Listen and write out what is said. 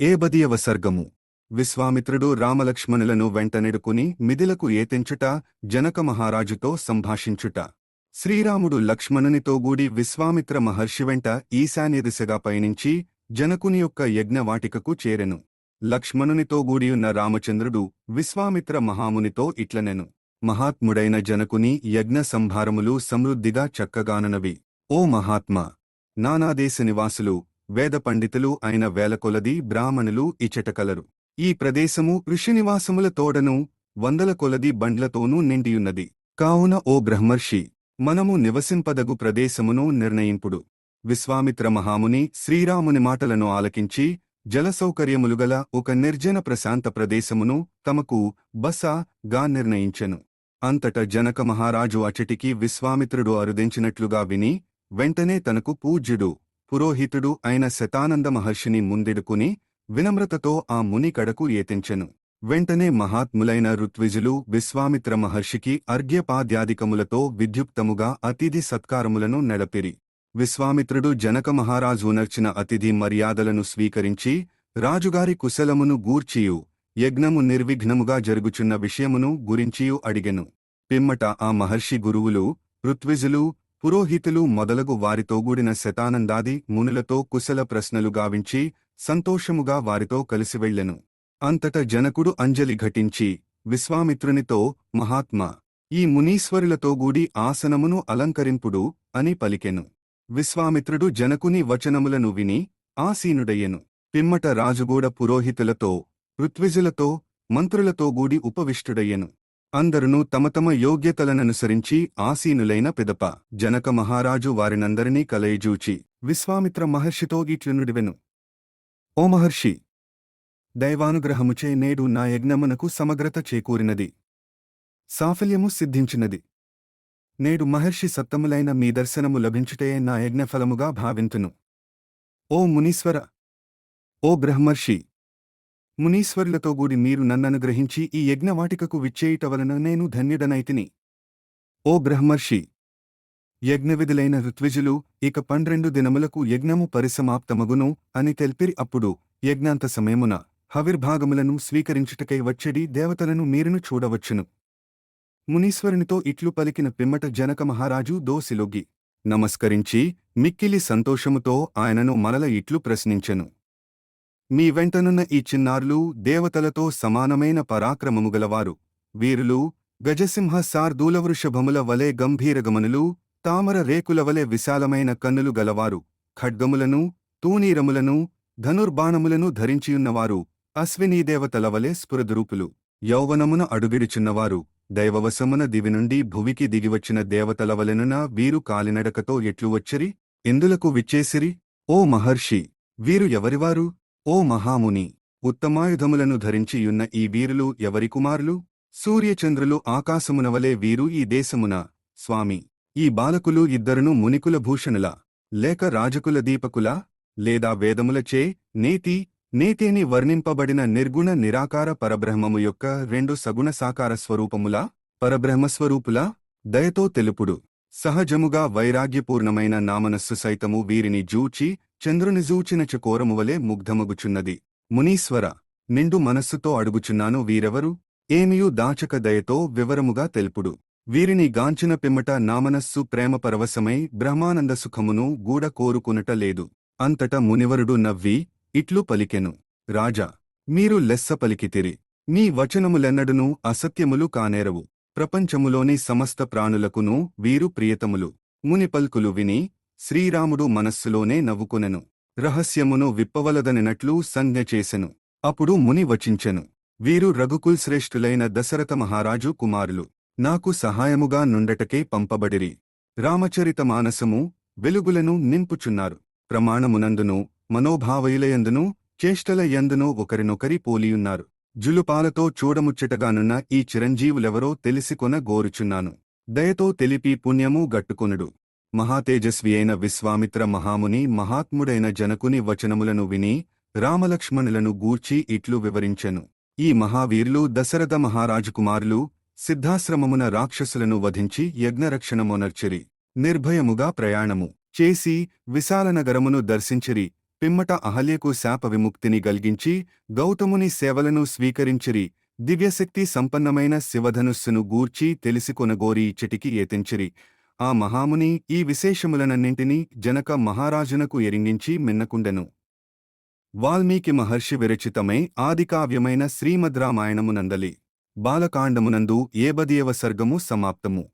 ఏబదియవ సర్గము విశ్వామిత్రుడు రామలక్ష్మణులను వెంటనెడుకుని మిదిలకు ఏతెంచుట జనక మహారాజుతో సంభాషించుట. శ్రీరాముడు లక్ష్మణునితోగూడి విశ్వామిత్ర మహర్షి వెంట ఈశాన్య దిశగా పయనించి జనకుని యొక్క యజ్ఞవాటికకు చేరెను. లక్ష్మణునితోగూడియున్న రామచంద్రుడు విశ్వామిత్ర మహామునితో ఇట్లనెను. మహాత్ముడైన జనకుని యజ్ఞ సంభారములు సమృద్ధిగా చక్కగాననవి. ఓ మహాత్మా! నానాదేశ నివాసులు వేద పండితులు అయిన వేలకొలది బ్రాహ్మణులు ఇచటకలరు ఈ ప్రదేశము ఋషినివాసముల తోడను వందల కొలది బండ్లతోనూ నిండియున్నది. కావున ఓ బ్రహ్మర్షి మనము నివసింపదగు ప్రదేశమును నిర్ణయింపుడు. విశ్వామిత్ర మహాముని శ్రీరాముని మాటలను ఆలకించి జలసౌకర్యములుగల ఒక నిర్జన ప్రశాంత ప్రదేశమును తమకు బస గా నిర్ణయించెను. అంతట జనక మహారాజు అచటికి విశ్వామిత్రుడు అరుదించినట్లుగా విని వెంటనే తనకు పూజ్యుడు పురోహితుడు అయిన శతానంద మహర్షిని ముందెడుకుని వినమ్రతతో ఆ ముని కడకు ఏతించెను. వెంటనే మహాత్ములైన ఋత్విజులు విశ్వామిత్ర మహర్షికి అర్ఘ్యపాద్యాధికములతో విద్యుక్తముగా అతిథి సత్కారములను నడపిరి. విశ్వామిత్రుడు జనక మహారాజు నర్చిన అతిథి మర్యాదలను స్వీకరించి రాజుగారి కుశలమును గూర్చియు యజ్ఞము నిర్విఘ్నముగా జరుగుచున్న విషయమును గురించియు అడిగెను. పిమ్మట ఆ మహర్షి గురువులు ఋత్విజులు పురోహితులు మొదలగు వారితోగూడిన శతానందాది మునులతో కుశల ప్రశ్నలు గావించి సంతోషముగా వారితో కలిసివెళ్ళెను అంతట జనకుడు అంజలి ఘటించి విశ్వామిత్రునితో మహాత్మా ఈ మునీశ్వరులతో గూడి ఆసనమును అలంకరింపుడు అని పలికెను. విశ్వామిత్రుడు జనకుని వచనములను విని ఆసీనుడయ్యెను. పిమ్మట రాజుగూడ పురోహితులతో ఋత్విజులతో మంత్రులతో గూడి ఉపవిష్టుడయ్యెను. అందరును తమ తమ యోగ్యతలననుసరించి ఆసీనులైన పిదప. జనక మహారాజు వారినందరినీ కలయిజూచి విశ్వామిత్ర మహర్షితో ఇట్లునుడివెను. ఓ మహర్షి! దైవానుగ్రహముచే నేడు నా యజ్ఞమునకు సమగ్రత చేకూరినది. సాఫల్యము సిద్ధించినది. నేడు మహర్షి సత్తములైన మీ దర్శనము లభించుటే నా యజ్ఞఫలముగా భావింతును. ఓ మునీశ్వర! ఓ బ్రహ్మర్షి! మునీశ్వరులతో గూడి మీరు నన్ననుగ్రహించి ఈ యజ్ఞవాటికకు విచ్చేయుట వలన నేను ధన్యుడనైతిని. ఓ బ్రహ్మర్షి! యజ్ఞవిధులైన ఋత్విజులు ఇక పన్నెండు దినములకు యజ్ఞము పరిసమాప్తమగును అని తెల్పిరి అప్పుడు యజ్ఞాంత సమయమున హవిర్భాగములను స్వీకరించుటకై వచ్చెడి దేవతలను మీరును చూడవచ్చును. మునీశ్వరునితో ఇట్లు పలికిన పిమ్మట జనక మహారాజు దోసిలొగ్గి నమస్కరించి మిక్కిలి సంతోషముతో ఆయనను మరల ఇట్లు ప్రశ్నించెను. మీ వెంటనున్న ఈ చిన్నారులు దేవతలతో సమానమైన పరాక్రమము గలవారు. వీరులు గజసింహ సార్దూలవృషభముల వలె గంభీరగమనులు తామర రేకుల వలె విశాలమైన కన్నులు గలవారు. ఖడ్గములను తూనీరములను ధనుర్బాణములను ధరించియున్నవారు. అశ్వినీదేవతల వలె స్ఫురదురూపులు. యౌవనమున అడుగిడిచున్నవారు. దైవవశమున దివి నుండి భువికి దిగివచ్చిన దేవతల వలెనున వీరు కాలినడకతో ఎట్లు వచ్చరి? ఎందులకు విచ్చేసిరి? ఓ మహర్షి! వీరు ఎవరివారు? ఓ మహాముని ఉత్తమాయుధములను ధరించియున్న ఈ వీరులు ఎవరి కుమారులు? సూర్యచంద్రులు ఆకాశమునవలే వీరు ఈ దేశమున. స్వామి ఈ బాలకులు ఇద్దరును మునికుల భూషణుల లేక రాజకుల దీపకుల లేదా వేదములచే నేతి నేతేని వర్ణింపబడిన నిర్గుణ నిరాకార పరబ్రహ్మము యొక్క రెండు సగుణ సాకార స్వరూపములా పరబ్రహ్మస్వరూపులా దయతో తెలుపుడు. సహజముగా వైరాగ్యపూర్ణమైన నామనస్సు సైతము వీరిని జూచి చంద్రుని జూచిన చకోరమువలే ముగ్ధమగుచున్నది. మునీశ్వర నిండు మనస్సుతో అడుగుచున్నాను వీరెవరు? ఏమియు దాచక దయతో వివరముగా తెలుపుడు. వీరిని గాంచిన పిమ్మట నామనస్సు ప్రేమ పరవశమై బ్రహ్మానంద సుఖమును గూడ కోరుకునట లేదు. అంతట మునివరుడు నవ్వి ఇట్లు పలికెను. రాజా మీరు లెస్స పలికితిరి. మీ వచనములెన్నడునూ అసత్యములు కానేరవు. ప్రపంచములోని సమస్త ప్రాణులకును వీరు ప్రియతములు. ముని పల్కులు విని శ్రీరాముడు మనస్సులోనే నవ్వుకొనెను. రహస్యమును విప్పవలదనినట్లు సంజ్ఞ చేసెను. అప్పుడు ముని వచించెను. వీరు రఘుకుల్శ్రేష్ఠులైన దశరథ మహారాజు కుమారులు. నాకు సహాయముగా నుండటకే పంపబడిరి. రామచరిత మానసము వెలుగులను నింపుచున్నారు. ప్రమాణమునందును మనోభావయులయందును చేష్టల యందునో ఒకరినొకరి పోలియున్నారు. జులుపాలతో చూడముచ్చటగానున్న ఈ చిరంజీవులెవరో తెలిసికొన గోరుచున్నాను దయతో తెలిపి పుణ్యము గట్టుకొనుడు. మహాతేజస్వి అయిన విశ్వామిత్ర మహాముని మహాత్ముడైన జనకుని వచనములను విని రామలక్ష్మణులను గూర్చి ఇట్లు వివరించెను. ఈ మహావీరులు దశరథ మహారాజుకుమారులు సిద్ధాశ్రమమున రాక్షసులను వధించి యజ్ఞరక్షణమొనర్చిరి. నిర్భయముగా ప్రయాణము చేసి విశాలనగరమును దర్శించిరి. పిమ్మట అహల్యకు శాప విముక్తిని గల్గించి గౌతముని సేవలను స్వీకరించిరి. దివ్యశక్తి సంపన్నమైన శివధనుస్సును గూర్చి తెలిసికొనగోరి చెటికి ఏతెంచిరి. ఆ మహాముని ఈ విశేషములనన్నింటినీ జనక మహారాజునకు ఎరింగించి మిన్నకుండెను. వాల్మీకి మహర్షి విరచితమై ఆదికావ్యమైన శ్రీమద్ రామాయణమునందలి బాలకాండమునందు ఏబదియవ సర్గము సమాప్తము.